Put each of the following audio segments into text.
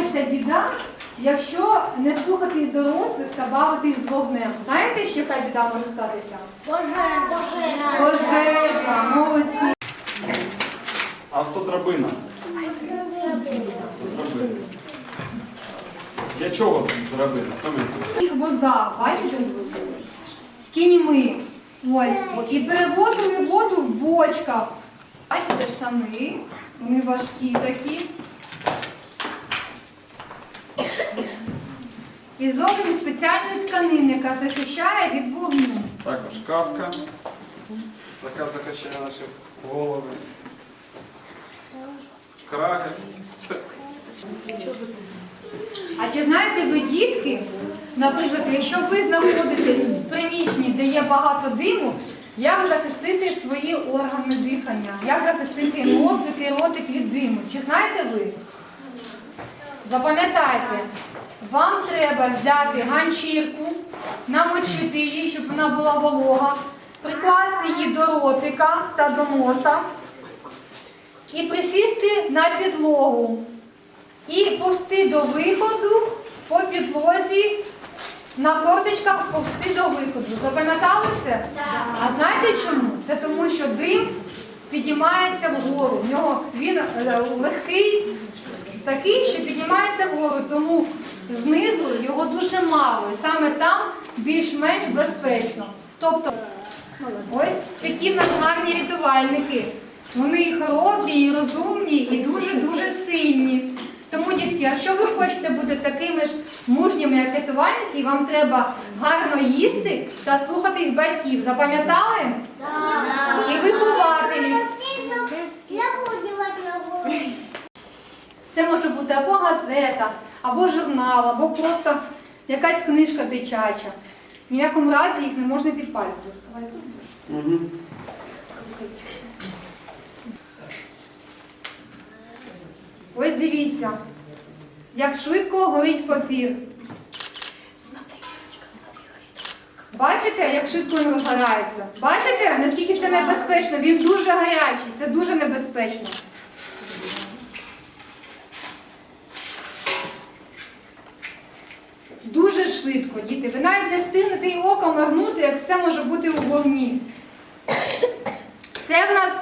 яка біда, якщо не слухатись дорослих та бавитись з вогнем. Знаєте, що яка біда може статися? Пожежа. Пожежа. Пожежа, молодці. Автодрабина. Драбина. Для чого драбина? Їх воза, бачите. З кіньми. Ось. І перевозили воду в бочках. Бачите, штани, вони важкі такі. І зроблені спеціальної тканини, яка захищає від вогню. Також каска, яка захищає наші голови. Краги. А чи знаєте ви, дітки, наприклад, якщо ви знаходитесь в приміщенні, де є багато диму, як захистити свої органи дихання, як захистити носик і ротик від диму? Чи знаєте ви? Запам'ятайте, вам треба взяти ганчірку, намочити її, щоб вона була волога, прикласти її до ротика та до носа і присісти на підлогу і повсти до виходу по підлозі на корточках повсти до виходу. Запам'ятали це? А знаєте чому? Це тому, що дим піднімається вгору. В нього він е, легкий, такий, що піднімається вгору, тому знизу його дуже мало. І саме там більш-менш безпечно. Тобто, ось такі в нас гарні рятувальники. Вони і хоробрі, і розумні, і дуже-дуже сильні. Тому, дітки, якщо ви хочете бути такими ж мужніми, як рятувальники, вам треба гарно їсти та слухатись батьків. Запам'ятали? І вихователів. Буду делать работу. Це може бути або газета, або журнал, або просто якась книжка дитяча. Ні в якому разі їх не можна підпалювати. Угу. Ось дивіться, як швидко горить папір. Бачите, як швидко він розгорається? Бачите, наскільки це небезпечно? Він дуже гарячий, це дуже небезпечно. Дуже швидко, діти. Ви навіть не встигнете й оком моргнути, як все може бути у вогні. Це в нас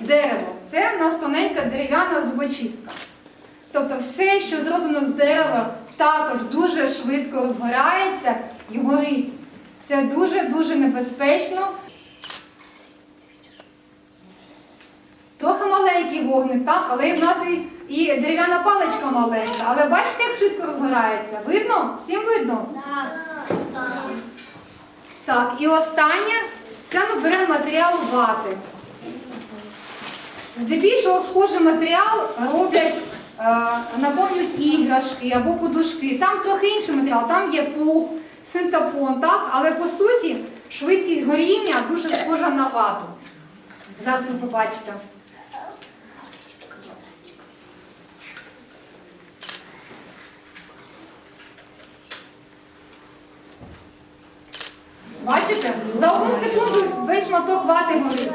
дерево, це в нас тоненька дерев'яна зубочистка. Тобто все, що зроблено з дерева, також дуже швидко розгорається і горить. Це дуже-дуже небезпечно. Трохи маленький вогник, так, але в нас і, і дерев'яна паличка маленька. Але бачите, як швидко розгорається? Видно? Всім видно? Так, і останнє, це ми беремо матеріал вати. Здебільшого схожий матеріал роблять, е, наповнюють іграшки або подушки. Там трохи інший матеріал, там є пух, синтепон, так? але по суті швидкість горіння дуже схожа на вату. Зараз ви побачите. Бачите? За одну секунду весь шматок вати горить.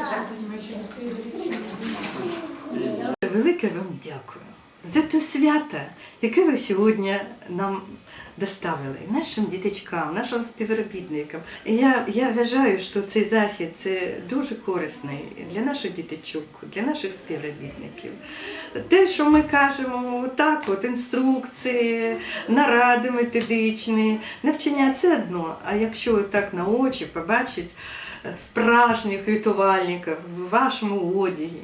Велике вам дякую за те свято, яке ви сьогодні нам доставили, нашим діточкам, нашим співробітникам. Я, я вважаю, що цей захід це дуже корисний для наших діточок, для наших співробітників. Те, що ми кажемо, так, от інструкції, наради методичні, навчання це одно. А якщо так на очі побачить справжніх рятувальників в вашому одязі,